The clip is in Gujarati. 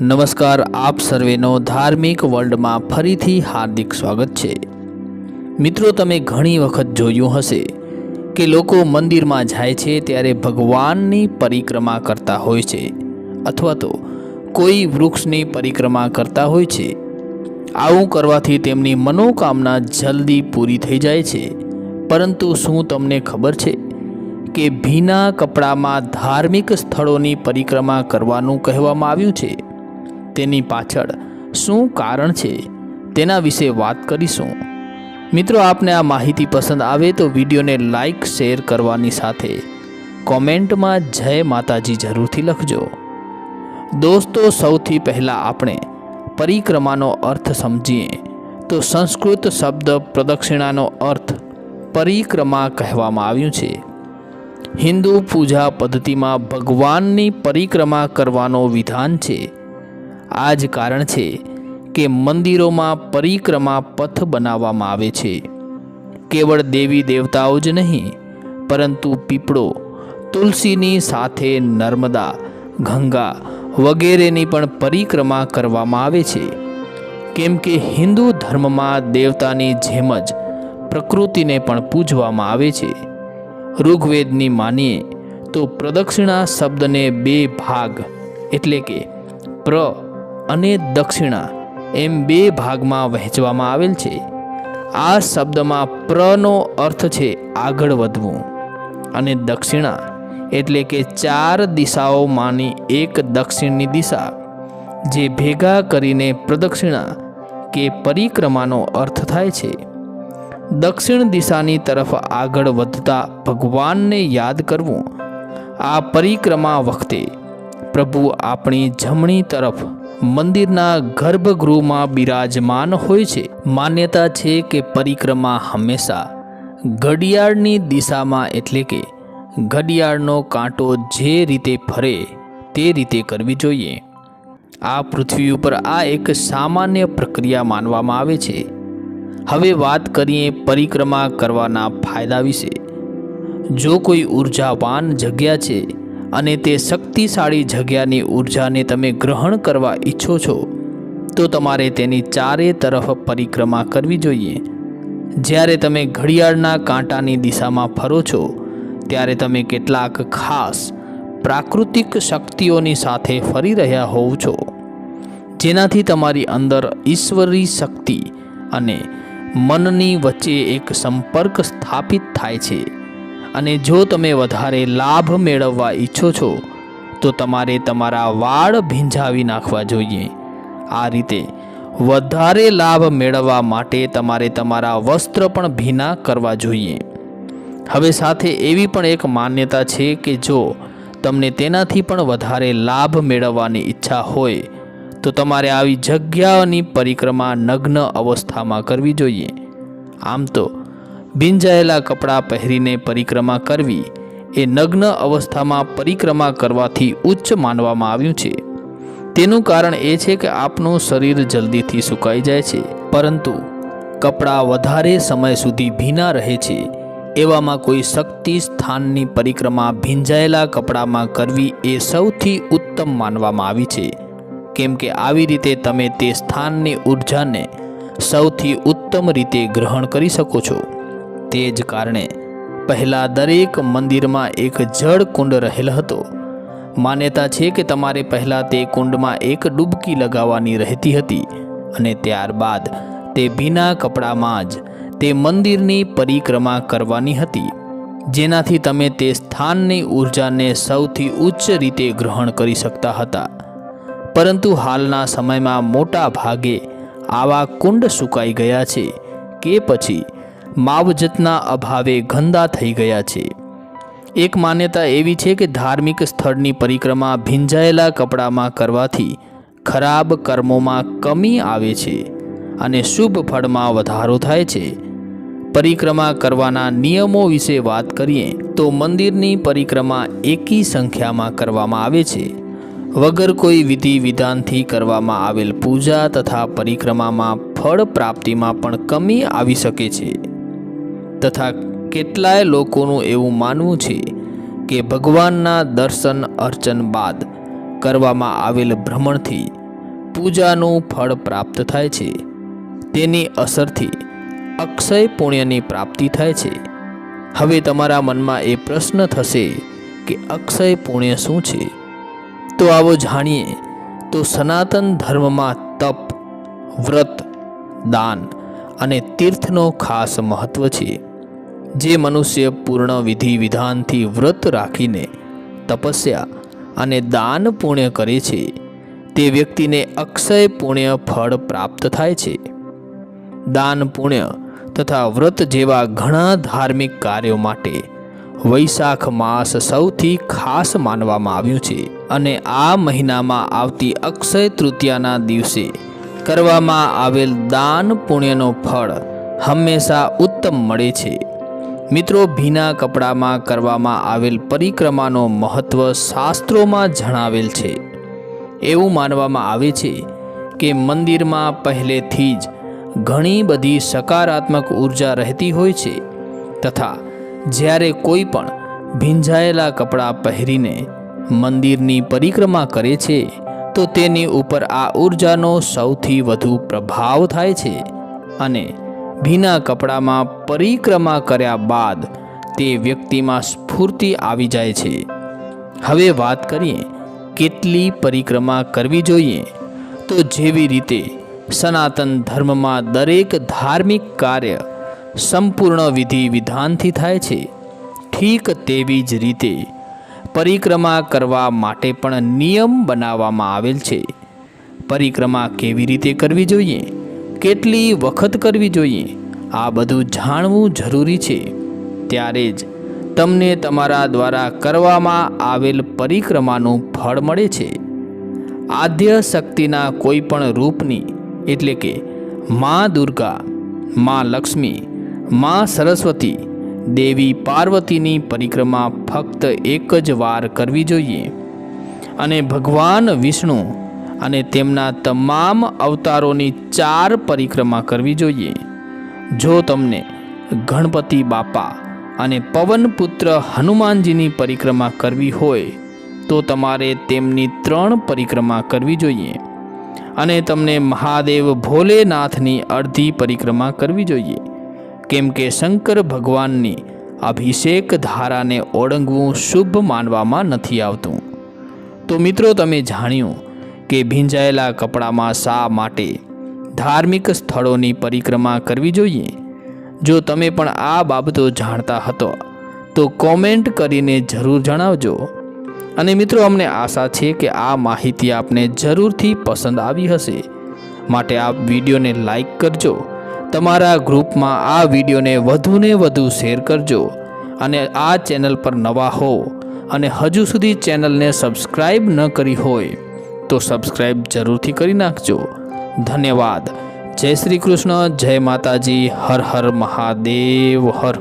નમસ્કાર, આપ સર્વેનો ધાર્મિક વર્લ્ડમાં ફરીથી હાર્દિક સ્વાગત છે. મિત્રો, તમે ઘણી વખત જોયું હશે કે લોકો મંદિરમાં જાય છે ત્યારે ભગવાનની પરિક્રમા કરતા હોય છે અથવા તો કોઈ વૃક્ષની પરિક્રમા કરતા હોય છે. આવું કરવાથી તેમની મનોકામના જલ્દી પૂરી થઈ જાય છે. પરંતુ શું તમને ખબર છે કે ભીના કપડામાં ધાર્મિક સ્થળોની પરિક્રમા કરવાનું કહેવામાં આવ્યું છે? તેની પાછળ શું કારણ છે તેના વિશે વાત કરીશું. મિત્રો, આપને આ માહિતી પસંદ આવે તો વિડીયોને લાઈક, શેર કરવાની સાથે કોમેન્ટમાં જય માતાજી જરૂરથી લખજો. દોસ્તો, સૌથી પહેલાં આપણે પરિક્રમાનો અર્થ સમજીએ તો સંસ્કૃત શબ્દ પ્રદક્ષિણાનો અર્થ પરિક્રમા કહેવામાં આવ્યું છે. હિન્દુ પૂજા પદ્ધતિમાં ભગવાનની પરિક્રમા કરવાનો વિધાન છે. આ જ કારણ છે કે મંદિરોમાં પરિક્રમા પથ બનાવવામાં આવે છે. કેવળ દેવી દેવતાઓ જ નહીં, પરંતુ પીપળો, તુલસીની સાથે નર્મદા, ગંગા વગેરેની પણ પરિક્રમા કરવામાં આવે છે. કેમ કે હિન્દુ ધર્મમાં દેવતાની જેમ જ પ્રકૃતિને પણ પૂજવામાં આવે છે. ઋગ્વેદની માનીએ તો પ્રદક્ષિણા શબ્દને બે ભાગ, એટલે કે પ્ર અને દક્ષિણા એમ બે ભાગમાં વહેંચવામાં આવેલ છે. આ શબ્દમાં પ્રનો અર્થ છે આગળ વધવું. અને દક્ષિણા એટલે કે ચાર દિશાઓમાંની એક દક્ષિણની દિશા, જે ભેગા કરીને પ્રદક્ષિણા કે પરિક્રમાનો અર્થ થાય છે. દક્ષિણ દિશાની તરફ આગળ વધતા ભગવાનને યાદ કરવું. આ પરિક્રમા વખતે પ્રભુ આપણી જમણી તરફ મંદિરના ગર્ભગૃહમાં બિરાજમાન હોય છે. માન્યતા છે કે પરિક્રમા હંમેશા ઘડિયાળની દિશામાં એટલે કે ઘડિયાળનો કાંટો જે રીતે ફરે તે રીતે કરવી જોઈએ. આ પૃથ્વી ઉપર આ એક સામાન્ય પ્રક્રિયા માનવામાં આવે છે. હવે વાત કરીએ પરિક્રમા કરવાના ફાયદા વિશે. જો કોઈ ઉર્જાવાન જગ્યા છે અને તે શક્તિશાળી જગ્યાની ઉર્જાને તમે ગ્રહણ કરવા ઈચ્છો છો, તો તમારે તેની ચારે તરફ પરિક્રમા કરવી જોઈએ. જ્યારે તમે ઘડિયાળના કાંટાની દિશામાં ફરો છો, ત્યારે તમે કેટલાક ખાસ પ્રાકૃતિક શક્તિઓની સાથે ફરી રહ્યા હોવ છો, જેનાથી તમારી અંદર ઈશ્વરી શક્તિ અને મનની વચ્ચે એક સંપર્ક સ્થાપિત થાય છે. અને જો તમે વધારે લાભ મેળવવા ઈચ્છો છો, તો તમારે તમારા વાળ ભીંજાવી નાખવા જોઈએ. આ રીતે વધારે લાભ મેળવવા માટે તમારે તમારા વસ્ત્ર પણ ભીના કરવા જોઈએ. હવે સાથે એવી પણ એક માન્યતા છે કે જો તમને તેનાથી પણ વધારે લાભ મેળવવાની ઈચ્છા હોય, તો તમારે આવી જગ્યાઓની પરિક્રમા નગ્ન અવસ્થામાં કરવી જોઈએ. આમ તો ભીંજાયેલા કપડાં પહેરીને પરિક્રમા કરવી એ નગ્ન અવસ્થામાં પરિક્રમા કરવાથી ઉચ્ચ માનવામાં આવ્યું છે. તેનું કારણ એ છે કે આપનું શરીર જલ્દીથી સુકાઈ જાય છે, પરંતુ કપડાં વધારે સમય સુધી ભીના રહે છે, એવામાં કોઈ શક્તિ સ્થાનની પરિક્રમા ભીંજાયેલા કપડામાં કરવી એ સૌથી ઉત્તમ માનવામાં આવી છે. કેમ કે આવી રીતે તમે તે સ્થાનની ઉર્જાને સૌથી ઉત્તમ રીતે ગ્રહણ કરી શકો છો. તે જ કારણે પહેલાં દરેક મંદિરમાં એક જળ કુંડ રહેલ હતો. માન્યતા છે કે તમારે પહેલાં તે કુંડમાં એક ડૂબકી લગાવવાની રહેતી હતી અને ત્યારબાદ તે ભીના કપડામાં જ તે મંદિરની પરિક્રમા કરવાની હતી, જેનાથી તમે તે સ્થાનની ઊર્જાને સૌથી ઉચ્ચ રીતે ગ્રહણ કરી શકતા હતા. પરંતુ હાલના સમયમાં મોટા ભાગે આવા કુંડ સુકાઈ ગયા છે કે પછી માવજતના અભાવે ગંદા થઈ ગયા છે. એક માન્યતા એવી છે કે ધાર્મિક સ્થળની પરિક્રમા ભીંજાયેલા કપડામાં કરવાથી ખરાબ કર્મોમાં કમી આવે છે અને શુભ ફળમાં વધારો થાય છે. પરિક્રમા કરવાના નિયમો વિશે વાત કરીએ તો મંદિરની પરિક્રમા એકી સંખ્યામાં કરવામાં આવે છે. વગર કોઈ વિધિ વિધાનથી કરવામાં આવેલ પૂજા તથા પરિક્રમામાં ફળ પ્રાપ્તિમાં પણ કમી આવી શકે છે. તથા કેટલાય લોકોનું એવું માનવું છે કે ભગવાનના દર્શન અર્ચન બાદ કરવામાં આવેલ ભ્રમણથી પૂજાનું ફળ પ્રાપ્ત થાય છે. તેની અસરથી અક્ષય પુણ્યની પ્રાપ્તિ થાય છે. હવે તમારા મનમાં એ પ્રશ્ન થશે કે અક્ષય પુણ્ય શું છે? તો આવો જાણીએ, તો સનાતન ધર્મમાં તપ, વ્રત, દાન અને તીર્થનો ખાસ મહત્વ છે. જે મનુષ્ય પૂર્ણ વિધિ વિધાનથી વ્રત રાખીને તપસ્યા અને દાન પુણ્ય કરે છે, તે વ્યક્તિને અક્ષય પુણ્ય ફળ પ્રાપ્ત થાય છે. દાન પુણ્ય તથા વ્રત જેવા ઘણા ધાર્મિક કાર્યો માટે વૈશાખ માસ સૌથી ખાસ માનવામાં આવ્યું છે અને આ મહિનામાં આવતી અક્ષય તૃતીયાના દિવસે કરવામાં આવેલ દાન પુણ્યનો ફળ હંમેશા ઉત્તમ મળે છે. મિત્રો, ભીના કપડામાં કરવામાં આવેલ પરિક્રમાનો મહત્વ શાસ્ત્રોમાં જણાવેલ છે. એવું માનવામાં આવે છે કે મંદિરમાં પહેલેથી જ ઘણી બધી સકારાત્મક ઊર્જા રહેતી હોય છે તથા જ્યારે કોઈ પણ ભીંજાયેલા કપડાં પહેરીને મંદિરની પરિક્રમા કરે છે, તો તેની ઉપર આ ઉર્જાનો સૌથી વધુ પ્રભાવ થાય છે અને ભીના કપડામાં પરિક્રમા કર્યા બાદ તે વ્યક્તિમાં સ્ફૂર્તિ આવી જાય છે. હવે વાત કરીએ, કેટલી પરિક્રમા કરવી જોઈએ? તો જેવી રીતે સનાતન ધર્મમાં દરેક ધાર્મિક કાર્ય સંપૂર્ણ વિધિ વિધાનથી થાય છે, ઠીક તેવી જ રીતે પરિક્રમા કરવા માટે પણ નિયમ બનાવવામાં આવેલ છે. પરિક્રમા કેવી રીતે કરવી જોઈએ? કેટલી વખત કરવી જોઈએ? આ બધું જાણવું જરૂરી છે. ત્યારે જ તમને તમારા દ્વારા કરવામાં આવેલ પરિક્રમાનું ફળ મળે છે. આદ્ય શક્તિના કોઈ પણ રૂપની, એટલે કે મા દુર્ગા, મા લક્ષ્મી, મા સરસ્વતી, દેવી પાર્વતીની પરિક્રમા ફક્ત એક જ વાર કરવી જોઈએ. અને ભગવાન વિષ્ણુ અને તેમના તમામ અવતારોની ચાર પરિક્રમા કરવી જોઈએ. જો તમને ગણપતિ બાપા અને પવનપુત્ર હનુમાનજીની પરિક્રમા કરવી હોય, તો તમારે તેમની ત્રણ પરિક્રમા કરવી જોઈએ. અને તમને મહાદેવ ભોલેનાથની અડધી પરિક્રમા કરવી જોઈએ. કેમ કે શંકર ભગવાનની અભિષેક ધારાને ઓળંગવું શુભ માનવામાં નથી આવતું. તો મિત્રો, તમે જાણ્યું કે ભીંજાયેલા કપડામાં શા માટે? ધાર્મિક સ્થળોની પરિક્રમા કરવી જોઈએ? જો તમે પણ આ બાબતો જાણતા હતો તો કોમેન્ટ કરીને જરૂર જણાવજો. અને મિત્રો, અમને આશા છે કે આ માહિતી આપને જરૂરથી પસંદ આવી હશે. માટે આપ વિડીયોને લાઈક કરજો. તમારા ગ્રુપમાં આ વિડીયોને વધુને વધુ શેર કરજો. અને આ ચેનલ પર નવા હો અને હજુ સુધી ચેનલને સબસ્ક્રાઈબ ન કરી હોય તો સબસ્ક્રાઈબ જરૂરથી કરી નાખજો. ધન્યવાદ. જય શ્રી કૃષ્ણ. જય માતાજી. હર હર મહાદેવ. હર